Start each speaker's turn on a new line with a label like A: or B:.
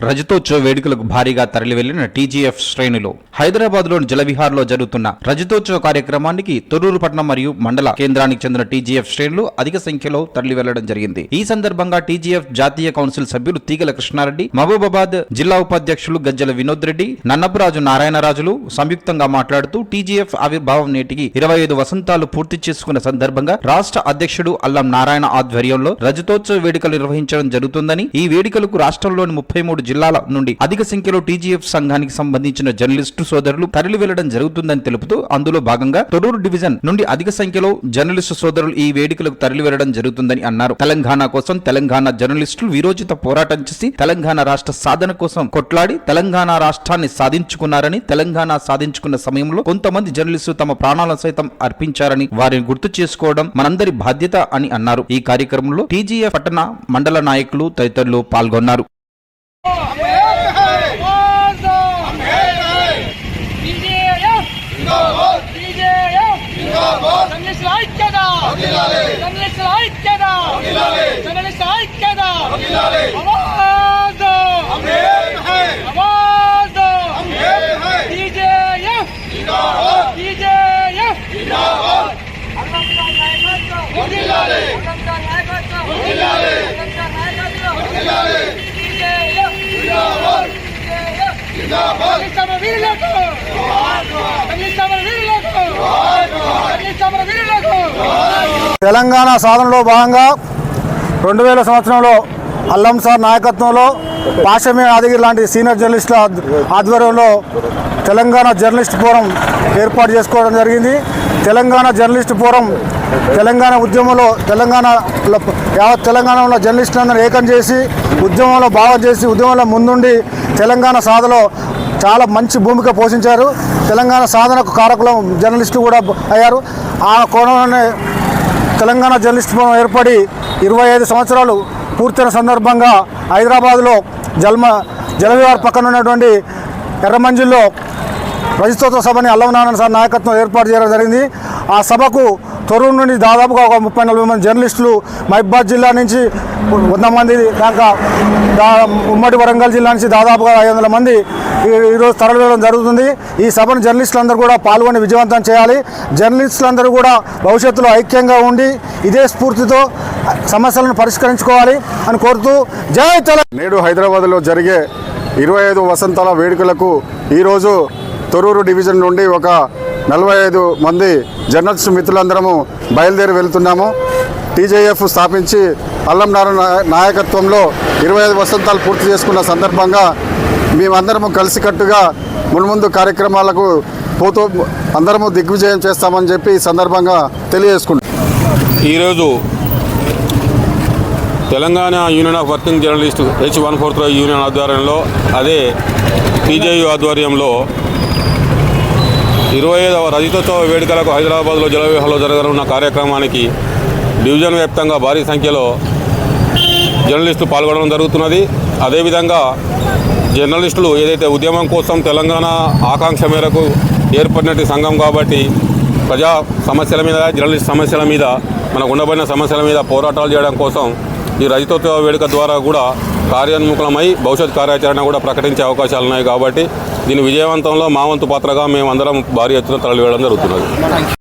A: రజతోత్సవ వేడుకలకు భారీగా తరలి వెళ్ళిన టీజీఎఫ్ శ్రేణులు హైదరాబాద్లోని జలవిహార్లో జరుగుతున్న రజతోత్సవ కార్యక్రమానికి తొర్రూరు పట్టణం మరియు మండల కేంద్రానికి చెందిన టీజీఎఫ్ శ్రేణులు అధిక సంఖ్యలో తరలి వెళ్ళడం జరిగింది. ఈ సందర్భంగా టీజీఎఫ్ జాతీయ కౌన్సిల్ సభ్యులు తీగల కృష్ణారెడ్డి మహబూబాబాద్ జిల్లా ఉపాధ్యక్షులు గజ్జల వినోద్ రెడ్డి నన్నపరాజు నారాయణరాజులు సంయుక్తంగా మాట్లాడుతూ టీజీఎఫ్ ఆవిర్భావం నేటికి ఇరవై ఐదు వసంతాలు పూర్తి చేసుకున్న సందర్భంగా రాష్ట్ర అధ్యక్షుడు అల్లం నారాయణ ఆధ్వర్యంలో రజతోత్సవ వేడుకలు నిర్వహించడం జరుగుతుందని ఈ వేడుకలకు రాష్ట్రంలోని ముప్పై మూడు జిల్లాల నుండి అధిక సంఖ్యలో టీజీఎఫ్ సంఘానికి సంబంధించిన జర్నలిస్టు సోదరులు తరలి వెళ్ళడం జరుగుతుందని తెలుపుతూ అందులో భాగంగా తొడూరు డివిజన్ నుండి అధిక సంఖ్యలో జర్నలిస్టు సోదరులు ఈ వేడుకలకు తరలి వెళ్ళడం జరుగుతుందని అన్నారు. తెలంగాణ కోసం తెలంగాణ జర్నలిస్టులు విరోచిత పోరాటం చేసి తెలంగాణ రాష్ట్ర సాధన కోసం కొట్లాడి తెలంగాణ రాష్ట్రాన్ని సాధించుకున్నారని తెలంగాణ సాధించుకున్న సమయంలో కొంతమంది జర్నలిస్టులు తమ ప్రాణాలను సైతం అర్పించారని వారిని గుర్తు చేసుకోవడం మనందరి బాధ్యత అని అన్నారు. ఈ కార్యక్రమంలో టీజీఎఫ్ పట్టణ మండల నాయకులు తదితరులు పాల్గొన్నారు. జర్నలిస్టుల ఐక్యత. జర్నలిస్టుల ఐక్యత. బీజేఎఫ్. బీజేఎఫ్.
B: తెలంగాణ సాధనలో భాగంగా రెండు వేల సంవత్సరంలో అల్లం సార్ నాయకత్వంలో పాషమే ఆదిగిరి లాంటి సీనియర్ జర్నలిస్టుల ఆధ్వర్యంలో తెలంగాణ జర్నలిస్ట్ ఫోరం ఏర్పాటు చేసుకోవడం జరిగింది. తెలంగాణ జర్నలిస్ట్ ఫోరం తెలంగాణ ఉద్యమంలో తెలంగాణ యావత్ తెలంగాణలో జర్నలిస్టులందరూ ఏకం చేసి ఉద్యమంలో భాగం చేసి ఉద్యమంలో ముందుండి తెలంగాణ సాధనలో చాలా మంచి భూమిక పోషించారు. తెలంగాణ సాధనకు కారకులం జర్నలిస్టులు కూడా అయ్యారు. ఆ కోణంలోనే తెలంగాణ జర్నలిస్ట్ ఫోరం ఏర్పడి ఇరవై ఐదు సంవత్సరాలు పూర్తయిన సందర్భంగా హైదరాబాద్లో జల్మ జలవిహార్ పక్కన ఉన్నటువంటి ఎర్రమంజిల్లో రజతోత్సవ సభని అల్లం నారాయణ సార్ నాయకత్వం ఏర్పాటు చేయడం జరిగింది. ఆ సభకు తొరూరు నుండి దాదాపుగా ఒక ముప్పై నలభై మంది జర్నలిస్టులు మహిబాద్ జిల్లా నుంచి వంద మంది దాకా ఉమ్మడి వరంగల్ జిల్లా నుంచి దాదాపుగా ఐదు వందల మంది ఈ- ఈరోజు తరలివేయడం జరుగుతుంది. ఈ సభను జర్నలిస్టులందరూ కూడా పాల్గొని విజయవంతం చేయాలి. జర్నలిస్టులందరూ కూడా భవిష్యత్తులో ఐక్యంగా ఉండి ఇదే స్ఫూర్తితో సమస్యలను పరిష్కరించుకోవాలి అని కోరుతూ జై
C: నేడు హైదరాబాద్లో జరిగే ఇరవై ఐదు వసంతాల వేడుకలకు ఈరోజు తొరూరు డివిజన్ నుండి ఒక నలభై ఐదు మంది జర్నలిస్ట్ మిత్రులందరము బయలుదేరి వెళ్తున్నాము. టీజేఎఫ్ స్థాపించి అల్లం నాయకత్వంలో ఇరవై ఐదు వసంతాలు పూర్తి చేసుకున్న సందర్భంగా మేమందరము కలిసికట్టుగా మున్ముందు కార్యక్రమాలకు పోతూ అందరము దిగ్విజయం చేస్తామని చెప్పి ఈ సందర్భంగా తెలియజేసుకుంటాం
D: ఈరోజు Telangana union of working journalist H one four union ఆధ్వర్యంలో అదే టీజేయు ఆధ్వర్యంలో ఇరవై ఐదవ రజతోత్సవ వేడుకలకు హైదరాబాద్లో జలవ్యూహంలో జరగనున్న కార్యక్రమానికి డివిజన్ వ్యాప్తంగా భారీ సంఖ్యలో జర్నలిస్టులు పాల్గొనడం జరుగుతున్నది. అదేవిధంగా జర్నలిస్టులు ఏదైతే ఉద్యమం కోసం తెలంగాణ ఆకాంక్ష మేరకు ఏర్పడినట్టు సంఘం కాబట్టి ప్రజా సమస్యల మీద జర్నలిస్ట్ సమస్యల మీద మనకు ఉండబడిన సమస్యల మీద పోరాటాలు చేయడం కోసం ఈ రజతోత్సవ వేడుక ద్వారా కూడా కార్యోన్ముఖమై భవిష్యత్ కార్యాచరణ కూడా ప్రకటించే అవకాశాలు ఉన్నాయి కాబట్టి దీని విజయవంతంలో మా వంతు పాత్రగా మేము అందరం భారీ ఎత్తున తరలివేయడం జరుగుతున్నది.